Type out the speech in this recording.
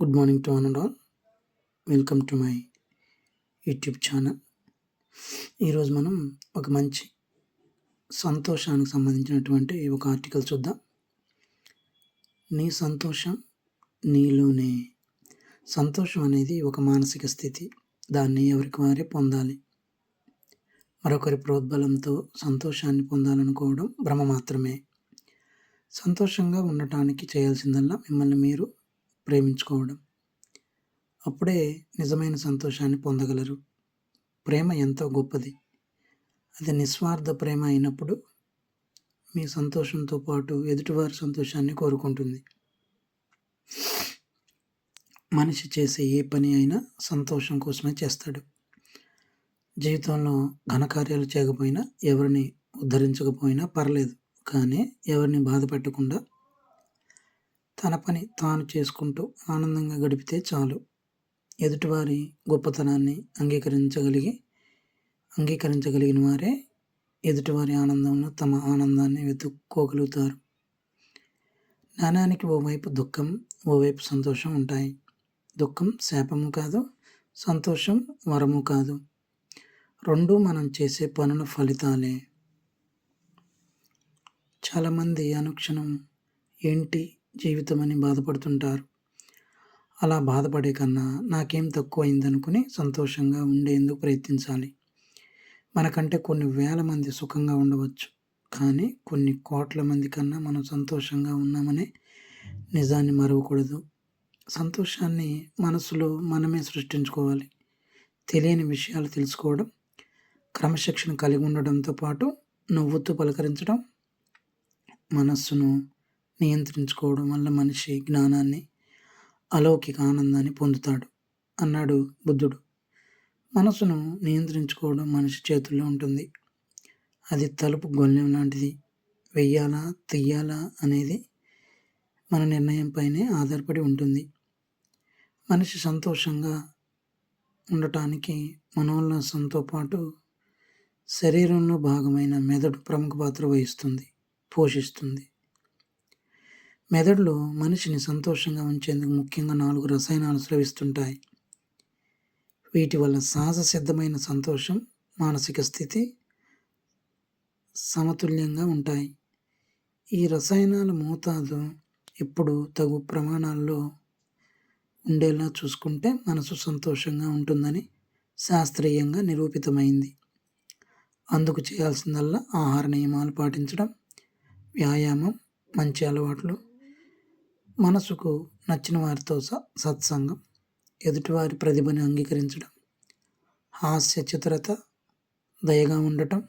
Good morning to one and all welcome to my YouTube channel ఈరోజు మనం ఒక మంచి సంతోషానికి సంబంధించినటువంటి ఒక ఆర్టికల్ చూద్దాం. నీ సంతోషం నీలోనే. సంతోషం అనేది ఒక మానసిక స్థితి. దాన్ని ఎవరికి వారే పొందాలి. మరొకరి ప్రోద్బలంతో సంతోషాన్ని పొందాలనుకోవడం భ్రమ మాత్రమే. సంతోషంగా ఉండటానికి చేయాల్సిందల్లా మిమ్మల్ని మీరు ప్రేమించుకోవడం. అప్పుడే నిజమైన సంతోషాన్ని పొందగలరు. ప్రేమ ఎంతో గొప్పది. అది నిస్వార్థ ప్రేమ అయినప్పుడు మీ సంతోషంతో పాటు ఎదుటివారి సంతోషాన్ని కోరుకుంటుంది. మనిషి చేసే ఏ పని అయినా సంతోషం కోసమే చేస్తాడు. జీవితంలో ఘనకార్యాలు చేయకపోయినా ఎవరిని ఉద్ధరించకపోయినా పర్లేదు. కానీ ఎవరిని బాధ పెట్టకుండా తన పని తాను చేసుకుంటూ ఆనందంగా గడిపితే చాలు. ఎదుటివారి గొప్పతనాన్ని అంగీకరించగలిగి అంగీకరించగలిగిన వారే ఎదుటివారి ఆనందంలో తమ ఆనందాన్ని వెతుక్కోగలుగుతారు. నాణానికి ఓవైపు దుఃఖం ఓవైపు సంతోషం ఉంటాయి. దుఃఖం శాపము కాదు సంతోషం వరము కాదు. రెండు మనం చేసే పనుల ఫలితాలే. చాలామంది అనుక్షణం ఏంటి జీవితం అని బాధపడుతుంటారు. అలా బాధపడే కన్నా నాకేం తక్కువైందనుకుని సంతోషంగా ఉండేందుకు ప్రయత్నించాలి. మనకంటే కొన్ని వేల మంది సుఖంగా ఉండవచ్చు. కానీ కొన్ని కోట్ల మంది కన్నా మనం సంతోషంగా ఉన్నామనే నిజాన్ని మరవకూడదు. సంతోషాన్ని మనసులో మనమే సృష్టించుకోవాలి. తెలియని విషయాలు తెలుసుకోవడం క్రమశిక్షణ కలిగి ఉండడంతో పాటు నవ్వుతూ పలకరించడం మనస్సును నియంత్రించుకోవడం వల్ల మనిషి జ్ఞానాన్ని అలౌకిక ఆనందాన్ని పొందుతాడు అన్నాడు బుద్ధుడు. మనసును నియంత్రించుకోవడం మనిషి చేతుల్లో ఉంటుంది. అది తలుపు గొల్లెం లాంటిది. వెయ్యాలా తీయాలా అనేది మన నిర్ణయంపైనే ఆధారపడి ఉంటుంది. మనిషి సంతోషంగా ఉండటానికి మనోల్లాసంతో పాటు శరీరంలో భాగమైన మెదడు ప్రముఖ పాత్ర వహిస్తుంది పోషిస్తుంది. మెదడులో మనిషిని సంతోషంగా ఉంచేందుకు ముఖ్యంగా నాలుగు రసాయనాలు స్రవిస్తుంటాయి. వీటి వల్ల సహజ సిద్ధమైన సంతోషం మానసిక స్థితి సమతుల్యంగా ఉంటాయి. ఈ రసాయనాల మోతాదు ఎప్పుడు తగు ప్రమాణాల్లో ఉండేలా చూసుకుంటే మనసు సంతోషంగా ఉంటుందని శాస్త్రీయంగా నిరూపితమైంది. అందుకు చేయాల్సిందల్లా ఆహార నియమాలు పాటించడం వ్యాయామం మంచి అలవాట్లు మనసుకు నచ్చిన వారితో స సత్సంగం. ఎదుటివారి ప్రతిభని అంగీకరించడం. హాస్య చిత్రత. దయగా ఉండటం.